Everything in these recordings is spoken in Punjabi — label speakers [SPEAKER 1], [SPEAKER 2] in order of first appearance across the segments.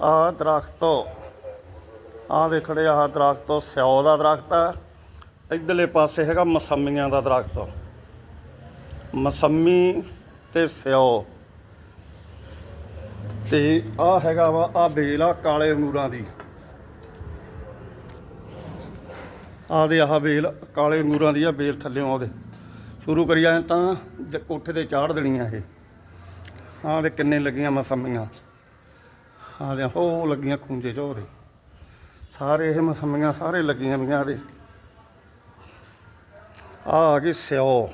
[SPEAKER 1] ਆਹ ਦਰਖਤ ਆਹ ਦੇ ਖੜੇ ਆ ਦਰਖਤ ਸਿਓ ਦਾ ਦਰਖਤ ਆ। ਇਧਰਲੇ ਪਾਸੇ ਹੈਗਾ ਮਸੰਮੀਆਂ ਦਾ ਦਰਖਤ। ਮਸੰਮੀ ਤੇ ਸਿਓ। ਤੇ ਆਹ ਹੈਗਾ ਵਾ ਆ ਬੇਲ ਆ, ਕਾਲੇ ਅੰਗੂਰਾਂ ਦੀ। ਆਹ ਦੇ ਆਹ ਬੇਲ ਕਾਲੇ ਅੰਗੂਰਾਂ ਦੀ ਆ ਬੇਲ ਥੱਲੇੋਂ ਉਹਦੇ ਸ਼ੁਰੂ ਕਰੀ ਜਾਏ ਤਾਂ ਜ- ਕੋਠੇ ਤੇ ਚਾੜ ਦੇਣੀਆਂ ਇਹ। ਆਹ ਦੇ ਕਿੰਨੇ ਲੱਗੀਆਂ ਮਸੰਮੀਆਂ। ਆ ਦੇ ਉਹ ਲੱਗੀਆਂ ਖੁੰਝੇ ਚ ਦੇ ਸਾਰੇ ਇਹ ਮਸੰਮੀਆਂ, ਸਾਰੇ ਲੱਗੀਆਂ ਵੀਆਂ ਦੇ ਆ ਆ ਗਈ ਸਿਓ।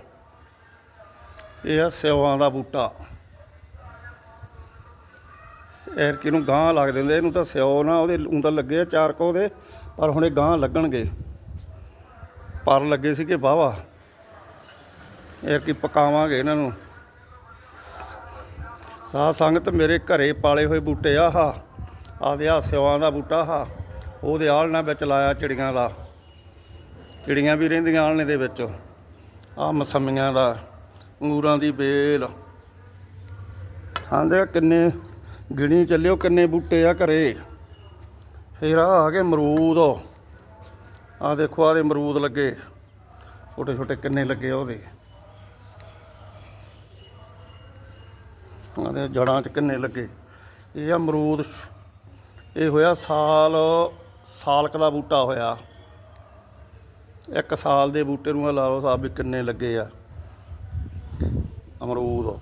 [SPEAKER 1] ਇਹ ਆ ਸਿਓਆਂ ਦਾ ਬੂਟਾ। ਐਰ ਕਿ ਨੂੰ ਗਾਂ ਲੱਗ ਦਿੰਦੇ ਇਹਨੂੰ ਤਾਂ ਸਿਓ ਨਾ, ਉਹਦੇ ਊਂ ਤਾਂ ਲੱਗੇ ਚਾਰ ਕੋ ਦੇ ਪਰ ਹੁਣ ਇਹ ਗਾਂ ਲੱਗਣਗੇ। ਪਰ ਲੱਗੇ ਸੀ ਕਿ ਵਾਹਵਾ। ਇਹ ਕਿ ਪਕਾਵਾਂਗੇ ਇਹਨਾਂ ਨੂੰ। ਸਾਧ ਸੰਗਤ ਮੇਰੇ ਘਰੇ ਪਾਲੇ ਹੋਏ ਬੂਟੇ ਆ ਹਾ। ਆਦੇ ਆ ਸਿਵਾਂ ਦਾ ਬੂਟਾ ਹਾ। ਉਹਦੇ ਆਲਣਾ ਵਿੱਚ ਲਾਇਆ ਚਿੜੀਆਂ ਦਾ। ਚਿੜੀਆਂ ਵੀ ਰਹਿੰਦੀਆਂ ਆਲਣੇ ਦੇ ਵਿੱਚ। ਆ ਮਸੰਮੀਆਂ ਦਾ, ਅੰਗੂਰਾਂ ਦੀ ਬੇਲ। ਆਂਦੇ ਕਿੰਨੇ ਗਿਣੀ ਚੱਲਿਓ, ਕਿੰਨੇ ਬੂਟੇ ਆ ਘਰੇ। ਫਿਰ ਆ ਆ ਗਏ ਅਮਰੂਦ। ਆ ਦੇਖੋ ਆਦੇ ਅਮਰੂਦ ਲੱਗੇ। ਛੋਟੇ ਛੋਟੇ ਕਿੰਨੇ ਲੱਗੇ ਉਹਦੇ। ਉਹਦੇ ਉਹਦੇ ਜੜਾਂ 'ਚ ਕਿੰਨੇ ਲੱਗੇ? ਇਹ ਆ ਅਮਰੂਦ। ਇਹ ਹੋਇਆ ਸਾਲ ਸਾਲਕ ਦਾ ਬੂਟਾ ਹੋਇਆ। ਇੱਕ ਸਾਲ ਦੇ ਬੂਟੇ ਨੂੰ ਇਹ ਲਾ ਸਾਹਿਬ ਵੀ ਕਿੰਨੇ ਲੱਗੇ ਆ। ਅਮਰੂਦ।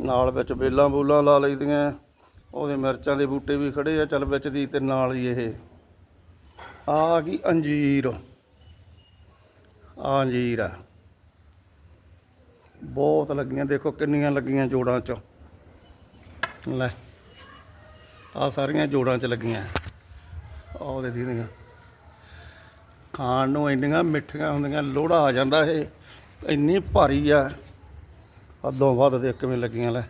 [SPEAKER 1] ਨਾਲ ਵਿੱਚ ਬੇਲਾਂ ਬੂਲਾਂ ਲਾ ਲਈਦੀਆਂ ਉਹਦੇ ਮਿਰਚਾਂ ਦੇ ਬੂਟੇ ਵੀ ਖੜੇ ਆ, ਚੱਲ ਵਿੱਚ ਦੀ ਤੇ ਨਾਲ ਹੀ ਇਹ। ਆ ਗਈ ਅੰਜੀਰ। ਆ ਅੰਜੀਰ ਆ। ਬਹੁਤ ਲੱਗੀਆਂ, ਦੇਖੋ ਕਿੰਨੀਆਂ ਲੱਗੀਆਂ ਜੋੜਾਂ 'ਚ। ਲੈ ਆ ਸਾਰੀਆਂ ਜੋੜਾਂ 'ਚ ਲੱਗੀਆਂ। ਆਹ ਉਹਦੇ ਦੀਦੀਆਂ ਖਾਣ ਨੂੰ ਇੰਨੀਆਂ ਮਿੱਠੀਆਂ ਹੁੰਦੀਆਂ, ਲੋੜਾ ਆ ਜਾਂਦਾ ਇਹ। ਇੰਨੀ ਭਾਰੀ ਆ। ਅੱਧੋਂ ਵੱਧ ਦੇ ਕਿਵੇਂ ਲੱਗੀਆਂ, ਲੈ।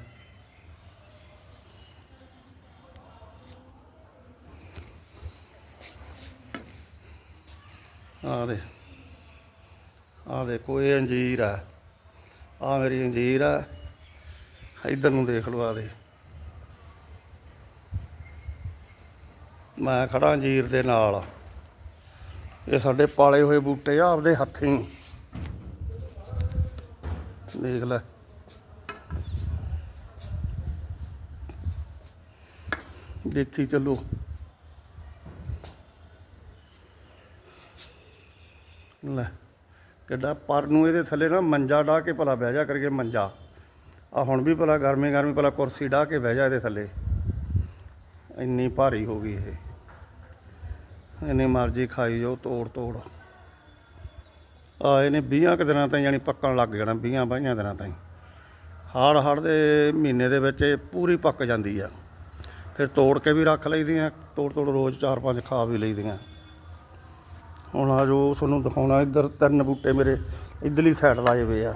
[SPEAKER 1] ਆ ਦੇ ਆ ਦੇਖੋ, ਇਹ ਅੰਜੀਰ ਆ। ਆ ਮੇਰੀ ਅੰਜੀਰ ਆ। ਇੱਧਰ ਨੂੰ ਦੇਖ ਲਵਾ ਆ ਦੇ। ਮੈਂ ਖੜਾ ਅੰਜੀਰ ਦੇ ਨਾਲ। ਇਹ ਸਾਡੇ ਪਾਲੇ ਹੋਏ ਬੂਟੇ ਆ, ਆਪਦੇ ਹੱਥੀਂ। ਦੇਖ ਲੈ। ਦੇਖੀ ਚੱਲੋ। ਲੈ। ਕਿੱਡਾ, ਪਰ ਨੂੰ ਇਹਦੇ ਥੱਲੇ ਨਾ ਮੰਜਾ ਢਾ ਕੇ ਭਲਾ ਬਹਿ ਜਾ ਕਰਕੇ ਮੰਜਾ। ਆ ਹੁਣ ਵੀ ਭਲਾ ਗਰਮੀ ਗਰਮੀ ਭਲਾ ਕੁਰਸੀ ਢਾ ਕੇ ਬਹਿ ਜਾ ਇਹਦੇ ਥੱਲੇ। ਇੰਨੀ ਭਾਰੀ ਹੋ ਗਈ ਇਹ। ਇੰਨੀ ਮਰਜ਼ੀ ਖਾਈ ਜਾਓ, ਤੋੜ ਤੋੜ। ਆ ਇਹਨੇ 20 ਕੁ ਦਿਨਾਂ ਤਾਈਂ ਯਾਨੀ ਪੱਕਣ ਲੱਗ ਜਾਣਾ 20 ਬਾਈਆਂ ਦਿਨਾਂ ਤਾਈਂ। ਹਾੜ ਹਾੜ ਦੇ ਮਹੀਨੇ ਦੇ ਵਿੱਚ ਇਹ ਪੂਰੀ ਪੱਕ ਜਾਂਦੀ ਆ। ਫਿਰ ਤੋੜ ਕੇ ਵੀ ਰੱਖ ਲਈਦੀਆਂ, ਤੋੜ ਤੋੜ ਰੋਜ਼ ਚਾਰ ਪੰਜ ਖਾ ਵੀ ਲਈਦੀਆਂ। ਹੁਣ ਆ ਜੋ ਤੁਹਾਨੂੰ ਦਿਖਾਉਣਾ ਇੱਧਰ, ਤਿੰਨ ਬੂਟੇ ਮੇਰੇ ਇੱਧਰਲੀ ਸਾਈਡ ਲਾਏ ਹੋਏ ਆ।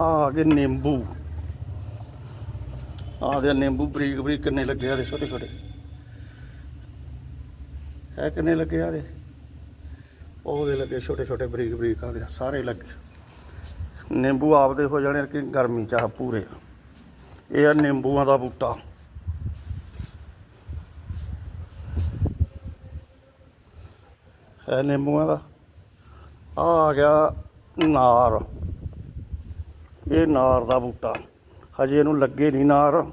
[SPEAKER 1] ਆ ਗਏ ਨਿੰਬੂ। ਆ ਦੇ ਨਿੰਬੂ, ਬਰੀਕ ਬਰੀਕ ਕਿੰਨੇ ਲੱਗੇ ਆ ਦੇ, ਛੋਟੇ ਛੋਟੇ। ਇਹ ਕਿੰਨੇ ਲੱਗੇ ਆ ਦੇ? ਉਹਦੇ ਲੱਗੇ ਛੋਟੇ ਛੋਟੇ, ਬਰੀਕ ਬਰੀਕ ਆ ਦੇ, ਸਾਰੇ ਲੱਗੇ। ਨਿੰਬੂ ਆਪਦੇ ਹੋ ਜਾਣੇ ਕਿ ਗਰਮੀ ਚ ਆ ਪੂਰੇ। ਇਹ ਆ ਨਿੰਬੂਆਂ ਦਾ ਬੂਟਾ। ਹੈ ਨਿੰਬੂਆਂ ਦਾ। ਆ ਆ ਗਿਆ ਨਾਰ। ਇਹ ਨਾਰ ਦਾ ਬੂਟਾ। ਹਜੇ ਇਹਨੂੰ ਲੱਗੇ ਨਹੀਂ ਨਾਰ।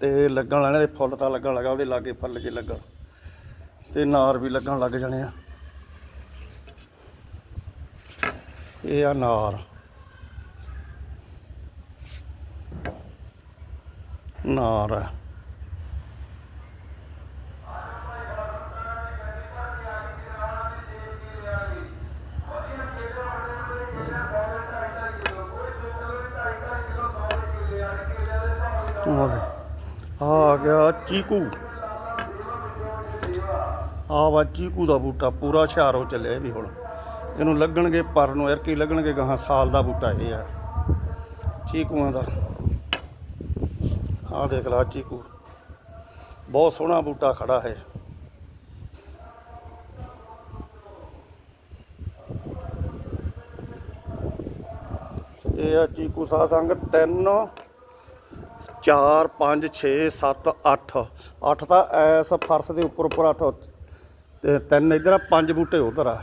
[SPEAKER 1] ਤੇ ਲੱਗਣ ਵਾਲੇ ਦੇ ਫੁੱਲ ਤਾਂ ਲੱਗਣ ਲੱਗਾ, ਉਹਦੇ ਲਾਗੇ ਫੁੱਲ ਜੇ ਲੱਗਣ। ਤੇ ਨਾਰ ਵੀ ਲੱਗਣ ਲੱਗ ਜਾਣੇ ਆ। ਇਹ ਆ ਨਾਰ। ਨਾਰ। ਆ ਆ ਗਿਆ ਚੀਕੂ। ਆ ਵਾ ਚੀਕੂ ਦਾ ਬੂਟਾ, ਪੂਰਾ ਹੁਸ਼ਿਆਰ ਹੋ ਚੱਲਿਆ ਇਹ ਵੀ ਹੁਣ। ਇਹਨੂੰ ਲੱਗਣਗੇ ਪਰ ਨੂੰ ਯਾਰ ਲੱਗਣਗੇ ਗਾਹਾਂ, ਸਾਲ ਦਾ ਬੂਟਾ ਇਹ ਆ। ਚੀਕੂਆਂ ਦਾ। ਆ ਦੇਖ ਲਾ ਚੀਕੂ। ਬਹੁਤ ਸੋਹਣਾ ਬੂਟਾ ਖੜਾ ਹੈ। ਇਹ ਆ ਚੀਕੂ ਸਾਹ ਸੰਗ 3 4 5 6 7 8 8 ਤਾਂ ਐਸ ਫਰਸ਼ ਦੇ ਉੱਪਰ ਉੱਪਰ 8 ਤੇ ਤਿੰਨ ਇਧਰ ਆ, ਪੰਜ ਬੂਟੇ ਉਧਰ ਆ।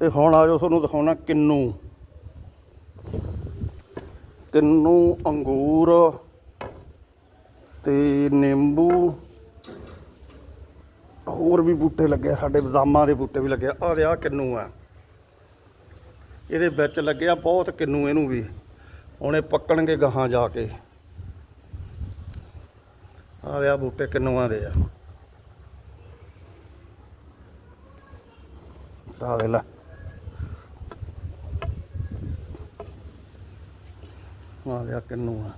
[SPEAKER 1] ਤੇ ਹੁਣ ਆ ਜਾਓ ਤੁਹਾਨੂੰ ਦਿਖਾਉਣਾ ਕਿੰਨੂ। ਕਿੰਨੂ, ਅੰਗੂਰ ਤੇ ਨਿੰਬੂ। ਹੋਰ ਵੀ ਬੂਟੇ ਲੱਗੇ ਸਾਡੇ ਬਦਾਮਾਂ ਦੇ ਬੂਟੇ ਵੀ ਲੱਗੇ ਆ। ਆਹ ਦੇ ਆ ਕਿੰਨੂ ਆ। ਇਹਦੇ ਵਿੱਚ ਲੱਗਿਆ ਬਹੁਤ ਕਿੰਨੂ, ਇਹਨੂੰ ਵੀ। ਹੁਣ ਇਹ ਪੱਕਣਗੇ ਗਾਹਾਂ ਜਾ ਕੇ। ਆ ਦੇ ਬੂਟੇ ਕਿੰਨੂਆਂ ਦੇ ਆ। ਆਹ ਦੇ ਆ ਕਿੰਨੂ ਆ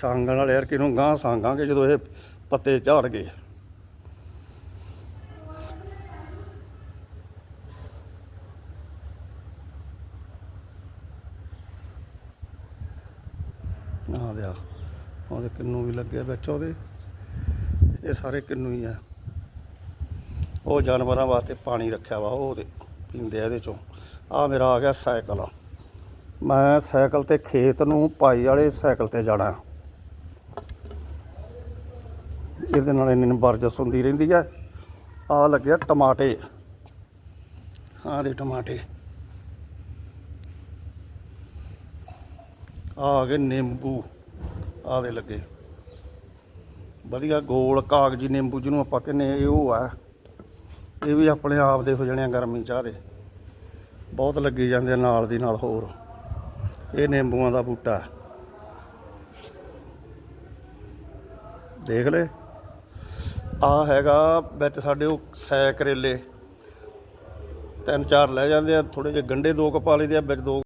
[SPEAKER 1] ਸਾਂਗਣ ਵਾਲੇ ਯਾਰ ਕਿਨੂੰ ਗਾਂ ਸਾਂਗਾਂਗੇ ਜਦੋਂ ਇਹ ਪੱਤੇ ਝਾੜ ਗਏ। ਆਹ ਦੇ ਆ। ਉਹਦੇ ਕਿੰਨੂ ਵੀ ਲੱਗੇ ਵਿੱਚ ਉਹਦੇ। ਇਹ ਸਾਰੇ ਕਿੰਨੂ ਹੀ ਆ। ਉਹ ਜਾਨਵਰਾਂ ਵਾਸਤੇ ਪਾਣੀ ਰੱਖਿਆ ਵਾ ਉਹਦੇ ਪੀਂਦੇ ਆ ਇਹਦੇ ਚੋਂ। ਆ ਮੇਰਾ ਆ ਗਿਆ ਸਾਈਕਲ। ਮੈਂ ਸਾਈਕਲ ਤੇ ਖੇਤ ਨੂੰ ਪਾਈ ਵਾਲੇ ਸਾਈਕਲ ਤੇ ਜਾਣਾ। ਇਹਦੇ ਨਾਲ ਇੰਨੀ ਵਰਜਸ ਹੁੰਦੀ ਰਹਿੰਦੀ ਆ। ਆ ਲੱਗਿਆ ਟਮਾਟੇ। ਆਹ ਦੇ ਟਮਾਟੇ। ਆ ਗਏ ਨਿੰਬੂ। ਆਹ ਦੇ ਲੱਗੇ। ਵਧੀਆ ਗੋਲ ਕਾਗਜੀ ਨਿੰਬੂ ਜਿਹਨੂੰ ਆਪਾਂ ਕਹਿੰਦੇ ਇਹ ਉਹ ਆ। ਇਹ ਵੀ ਆਪਣੇ ਆਪ ਦੇ ਹੋ ਜਾਣੇ ਆ ਗਰਮੀ ਚਾਹ ਦੇ। ਬਹੁਤ ਲੱਗੀ ਜਾਂਦੇ ਆ ਨਾਲ ਦੀ ਨਾਲ ਹੋਰ। ਇਹ ਨਿੰਬੂਆਂ ਦਾ ਬੂਟਾ। ਦੇਖ ਲੈ। ਆ ਹੈਗਾ ਵਿੱਚ ਸਾਡੇ ਉਹ ਸੈ ਕਰੇਲੇ ਤਿੰਨ ਚਾਰ ਲੈ ਜਾਂਦੇ ਆ ਥੋੜੇ ਜਿਹੇ ਗੰਡੇ ਦੋ ਕੁ ਪਾ ਲਈਦੇ ਆ, ਵਿੱਚ ਦੋ